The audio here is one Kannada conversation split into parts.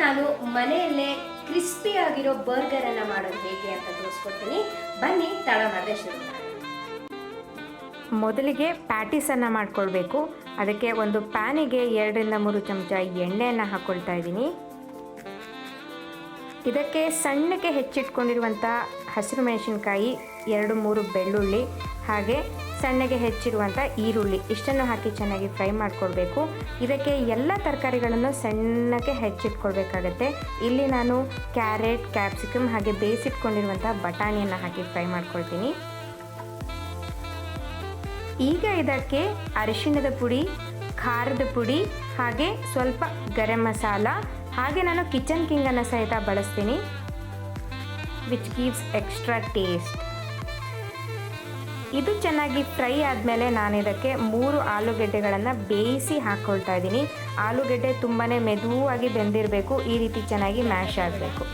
ನಾನು ಮನೆಯಲ್ಲೇ ಕ್ರಿಸ್ಪಿ ಆಗಿರೋ ಬರ್ಗರ್ ಅನ್ನ ಮಾಡೋದು ಹೇಗೆ ಅಂತ ತೋರಿಸ್ಕೊಡ್ತೀನಿ. ಬನ್ನಿ ತಡ ಮಾಡದೆ ಶುರು ಮೊದಲಿಗೆ ಪ್ಯಾಟೀಸನ್ನು ಮಾಡ್ಕೊಳ್ಬೇಕು. ಅದಕ್ಕೆ ಒಂದು ಪ್ಯಾನಿಗೆ ಎರಡರಿಂದ ಮೂರು ಚಮಚ ಎಣ್ಣೆಯನ್ನು ಹಾಕ್ಕೊಳ್ತಾ ಇದ್ದೀನಿ. ಇದಕ್ಕೆ ಸಣ್ಣಕ್ಕೆ ಹೆಚ್ಚಿಟ್ಕೊಂಡಿರುವಂಥ ಹಸಿರು ಮೆಣಸಿನ್ಕಾಯಿ, ಎರಡು ಮೂರು ಬೆಳ್ಳುಳ್ಳಿ ಹಾಗೆ ಸಣ್ಣಗೆ ಹೆಚ್ಚಿರುವಂಥ ಈರುಳ್ಳಿ. ಇಷ್ಟನ್ನು ಹಾಕಿ ಚೆನ್ನಾಗಿ ಫ್ರೈ ಮಾಡ್ಕೊಳ್ಬೇಕು ಇದಕ್ಕೆ ಎಲ್ಲ ತರಕಾರಿಗಳನ್ನು ಸಣ್ಣಗೆ ಹೆಚ್ಚಿಟ್ಕೊಳ್ಬೇಕಾಗತ್ತೆ ಇಲ್ಲಿ ನಾನು ಕ್ಯಾರೆಟ್ ಕ್ಯಾಪ್ಸಿಕಮ್ ಹಾಗೆ ಬೇಯಿಸಿಟ್ಕೊಂಡಿರುವಂಥ ಬಟಾಣಿಯನ್ನು ಹಾಕಿ ಫ್ರೈ ಮಾಡ್ಕೊಳ್ತೀನಿ. ಈಗ ಇದಕ್ಕೆ ಅರಿಶಿಣದ ಪುಡಿ, ಖಾರದ ಪುಡಿ ಹಾಗೆ ಸ್ವಲ್ಪ ಗರಂ ಮಸಾಲ ಹಾಗೆ ನಾನು ಕಿಚನ್ ಕಿಂಗನ್ನು ಸಹಿತ ಬಳಸ್ತೀನಿ. ವಿಚ್ ಗೀವ್ಸ್ ಎಕ್ಸ್ಟ್ರಾ ಟೇಸ್ಟ್ ಇದು ಚೆನ್ನಾಗಿ ಫ್ರೈ ಆದಮೇಲೆ ನಾನು ಇದಕ್ಕೆ ಮೂರು ಆಲೂಗೆಡ್ಡೆಗಳನ್ನು ಬೇಯಿಸಿ ಹಾಕ್ಕೊಳ್ತಾ ಇದ್ದೀನಿ. ಆಲೂಗೆಡ್ಡೆ ತುಂಬಾ ಮೆದುವಾಗಿ ಬೆಂದಿರಬೇಕು, ಈ ರೀತಿ ಚೆನ್ನಾಗಿ ಮ್ಯಾಶ್ ಆಗಬೇಕು.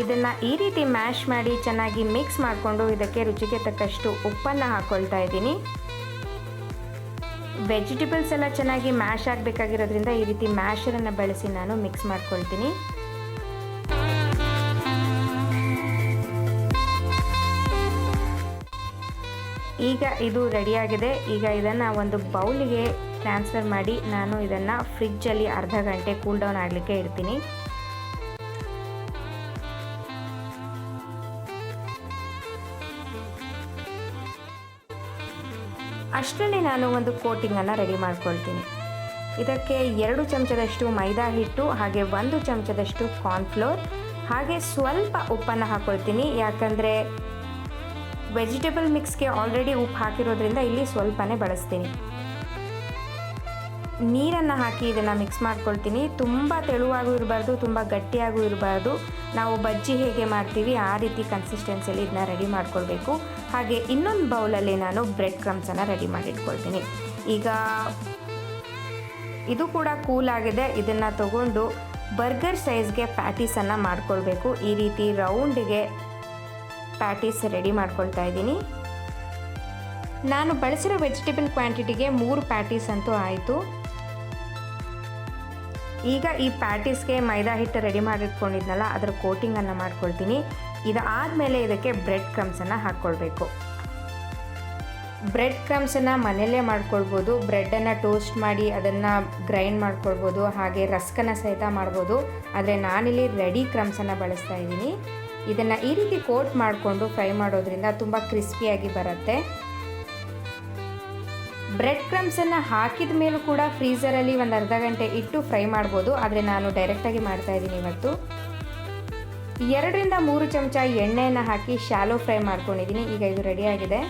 ಇದನ್ನು ಈ ರೀತಿ ಮ್ಯಾಶ್ ಮಾಡಿ ಚೆನ್ನಾಗಿ ಮಿಕ್ಸ್ ಮಾಡಿಕೊಂಡು ಇದಕ್ಕೆ ರುಚಿಗೆ ತಕ್ಕಷ್ಟು ಉಪ್ಪನ್ನು ಹಾಕ್ಕೊಳ್ತಾ ಇದ್ದೀನಿ. ವೆಜಿಟೇಬಲ್ಸ್ ಎಲ್ಲ ಚೆನ್ನಾಗಿ ಮ್ಯಾಶ್ ಆಗಬೇಕಾಗಿರೋದ್ರಿಂದ ಈ ರೀತಿ ಮ್ಯಾಶರನ್ನು ಬಳಸಿ ನಾನು ಮಿಕ್ಸ್ ಮಾಡ್ಕೊಳ್ತೀನಿ. ಈಗ ಇದು ರೆಡಿಯಾಗಿದೆ ಈಗ ಇದನ್ನು ಒಂದು ಬೌಲಿಗೆ ಟ್ರಾನ್ಸ್ಫರ್ ಮಾಡಿ ನಾನು ಇದನ್ನು ಫ್ರಿಜ್ಜಲ್ಲಿ ಅರ್ಧ ಗಂಟೆ ಕೂಲ್ ಡೌನ್ ಆಗಲಿಕ್ಕೆ ಇಡ್ತೀನಿ. ಅಷ್ಟರಲ್ಲಿ ನಾನು ಒಂದು ಕೋಟಿಂಗನ್ನು ರೆಡಿ ಮಾಡ್ಕೊಳ್ತೀನಿ. ಇದಕ್ಕೆ ಎರಡು ಚಮಚದಷ್ಟು ಮೈದಾ ಹಿಟ್ಟು, ಹಾಗೆ ಒಂದು ಚಮಚದಷ್ಟು ಕಾರ್ನ್ಫ್ಲೋರ್, ಹಾಗೆ ಸ್ವಲ್ಪ ಉಪ್ಪನ್ನು ಹಾಕ್ಕೊಳ್ತೀನಿ ಯಾಕಂದರೆ ವೆಜಿಟೇಬಲ್ ಮಿಕ್ಸ್ಗೆ ಆಲ್ರೆಡಿ ಉಪ್ಪು ಹಾಕಿರೋದ್ರಿಂದ ಇಲ್ಲಿ ಸ್ವಲ್ಪನೇ ಬಳಸ್ತೀನಿ. ನೀರನ್ನು ಹಾಕಿ ಇದನ್ನು ಮಿಕ್ಸ್ ಮಾಡ್ಕೊಳ್ತೀನಿ. ತುಂಬ ತೆಳುವಾಗೂ ಇರಬಾರ್ದು, ತುಂಬ ಗಟ್ಟಿಯಾಗೂ ಇರಬಾರ್ದು. ನಾವು ಬಜ್ಜಿ ಹೇಗೆ ಮಾಡ್ತೀವಿ, ಆ ರೀತಿ ಕನ್ಸಿಸ್ಟೆನ್ಸಿಯಲ್ಲಿ ಇದನ್ನ ರೆಡಿ ಮಾಡ್ಕೊಳ್ಬೇಕು. ಹಾಗೆ ಇನ್ನೊಂದು ಬೌಲಲ್ಲಿ ನಾನು ಬ್ರೆಡ್ ಕ್ರಮ್ಸನ್ನು ರೆಡಿ ಮಾಡಿಟ್ಕೊಳ್ತೀನಿ. ಈಗ ಇದು ಕೂಡ ಕೂಲ್ ಆಗಿದೆ. ಇದನ್ನು ತಗೊಂಡು ಬರ್ಗರ್ ಸೈಜ್ಗೆ ಪ್ಯಾಟೀಸನ್ನು ಮಾಡ್ಕೊಳ್ಬೇಕು. ಈ ರೀತಿ ರೌಂಡಿಗೆ ಪ್ಯಾಟೀಸ್ ರೆಡಿ ಮಾಡ್ಕೊಳ್ತಾ ಇದ್ದೀನಿ. ನಾನು ಬಳಸಿರೋ ವೆಜಿಟೇಬಲ್ ಕ್ವಾಂಟಿಟಿಗೆ ಮೂರು ಪ್ಯಾಟೀಸ್ ಅಂತೂ ಆಯಿತು. ಈಗ ಈ ಪ್ಯಾಟೀಸ್ಗೆ ಮೈದಾ ಹಿಟ್ಟು ರೆಡಿ ಮಾಡಿಟ್ಕೊಂಡಿದ್ನಲ್ಲ, ಅದರ ಕೋಟಿಂಗನ್ನು ಮಾಡ್ಕೊಳ್ತೀನಿ. ಇದಾದಮೇಲೆ ಇದಕ್ಕೆ ಬ್ರೆಡ್ ಕ್ರಮ್ಸನ್ನು ಹಾಕ್ಕೊಳ್ಬೇಕು ಬ್ರೆಡ್ ಕ್ರಮ್ಸನ್ನು ಮನೆಯಲ್ಲೇ ಮಾಡ್ಕೊಳ್ಬೋದು, ಬ್ರೆಡ್ಡನ್ನು ಟೋಸ್ಟ್ ಮಾಡಿ ಅದನ್ನು ಗ್ರೈಂಡ್ ಮಾಡ್ಕೊಳ್ಬೋದು, ಹಾಗೆ ರಸ್ಕನ್ನು ಸಹಿತ ಮಾಡ್ಬೋದು. ಆದರೆ ನಾನಿಲ್ಲಿ ರೆಡಿ ಕ್ರಮ್ಸನ್ನು ಬಳಸ್ತಾ ಇದ್ದೀನಿ. ಇದನ್ನು ಈ ರೀತಿ ಕೋಟ್ ಮಾಡಿಕೊಂಡು ಫ್ರೈ ಮಾಡೋದ್ರಿಂದ ತುಂಬ ಕ್ರಿಸ್ಪಿಯಾಗಿ ಬರುತ್ತೆ. ಬ್ರೆಡ್ ಕ್ರಮ್ಸನ್ನು ಹಾಕಿದ ಮೇಲೂ ಕೂಡ ಫ್ರೀಸರಲ್ಲಿ ಒಂದು ಅರ್ಧ ಗಂಟೆ ಇಟ್ಟು ಫ್ರೈ ಮಾಡ್ಬೋದು. ಆದರೆ ನಾನು ಡೈರೆಕ್ಟಾಗಿ ಮಾಡ್ತಾ ಇದ್ದೀನಿ ಇವತ್ತು. ಎರಡರಿಂದ ಮೂರು ಚಮಚ ಎಣ್ಣೆಯನ್ನು ಹಾಕಿ ಶಾಲೋ ಫ್ರೈ ಮಾಡ್ಕೊಂಡಿದ್ದೀನಿ. ಈಗ ಇದು ರೆಡಿಯಾಗಿದೆ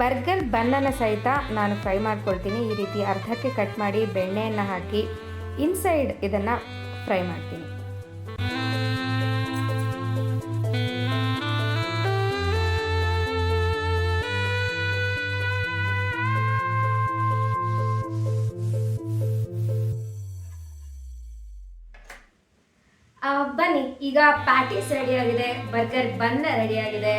ಬರ್ಗರ್ ಬನ್ನನ್ನು ಸಹಿತ ನಾನು ಫ್ರೈ ಮಾಡ್ಕೊಳ್ತೀನಿ. ಈ ರೀತಿ ಅರ್ಧಕ್ಕೆ ಕಟ್ ಮಾಡಿ ಬೆಣ್ಣೆಯನ್ನು ಹಾಕಿ ಇನ್ಸೈಡ್ ಇದನ್ನು ಫ್ರೈ ಮಾಡ್ತೀನಿ. ಬನ್ನಿ, ಈಗ ಪ್ಯಾಟೀಸ್ ರೆಡಿ ಆಗಿದೆ, ಬರ್ಗರ್ ಬನ್ನ ರೆಡಿ ಆಗಿದೆ.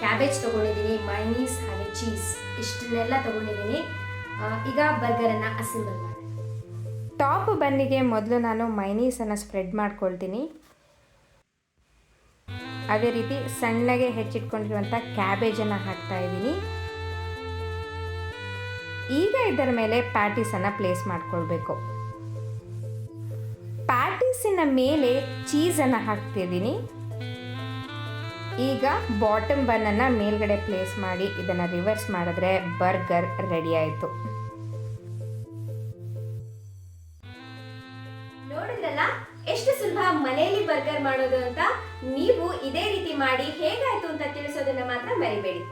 ಕ್ಯಾಬೇಜ್ ತಗೊಂಡಿದ್ದೀನಿ ಮೈನೀಸ್ ಹಾಗೆ ಚೀಸ್ ಇಷ್ಟನ್ನೆಲ್ಲ ತಗೊಂಡಿದ್ದೀನಿ. ಈಗ ಬರ್ಗರನ್ನು ಅಸೆಂಬಲ್ ಮಾಡಿ ಟಾಪ್ ಬನ್ನಿಗೆ ಮೊದಲು ನಾನು ಮೈನೀಸನ್ನು ಸ್ಪ್ರೆಡ್ ಮಾಡ್ಕೊಳ್ತೀನಿ. ಅದೇ ರೀತಿ ಸಣ್ಣಗೆ ಹೆಚ್ಚಿಟ್ಕೊಂಡಿರುವಂಥ ಕ್ಯಾಬೇಜನ್ನು ಹಾಕ್ತಾ ಇದ್ದೀನಿ. ಈಗ ಇದರ ಮೇಲೆ ಪ್ಯಾಟೀಸನ್ನು ಪ್ಲೇಸ್ ಮಾಡ್ಕೊಳ್ಬೇಕು. ಪ್ಯಾಟೀಸಿನ ಮೇಲೆ ಚೀಸನ್ನು ಹಾಕ್ತಿದ್ದೀನಿ. ಈಗ ಬಾಟಮ್ ಬನ್ನನ್ನು ಮೇಲ್ಗಡೆ ಪ್ಲೇಸ್ ಮಾಡಿ ಇದನ್ನು ರಿವರ್ಸ್ ಮಾಡಿದ್ರೆ ಬರ್ಗರ್ ರೆಡಿ ಆಯಿತು. ನೋಡಿದ್ರಲ್ಲ, ಎಷ್ಟು ಸುಲಭ ಮನೆಯಲ್ಲಿ ಬರ್ಗರ್ ಮಾಡೋದು ಅಂತ? ನೀವು ಇದೇ ರೀತಿ ಮಾಡಿ ಹೇಗಾಯ್ತು ಅಂತ ತಿಳಿಸೋದನ್ನ ಮಾತ್ರ ಮರಿಬೇಡಿ.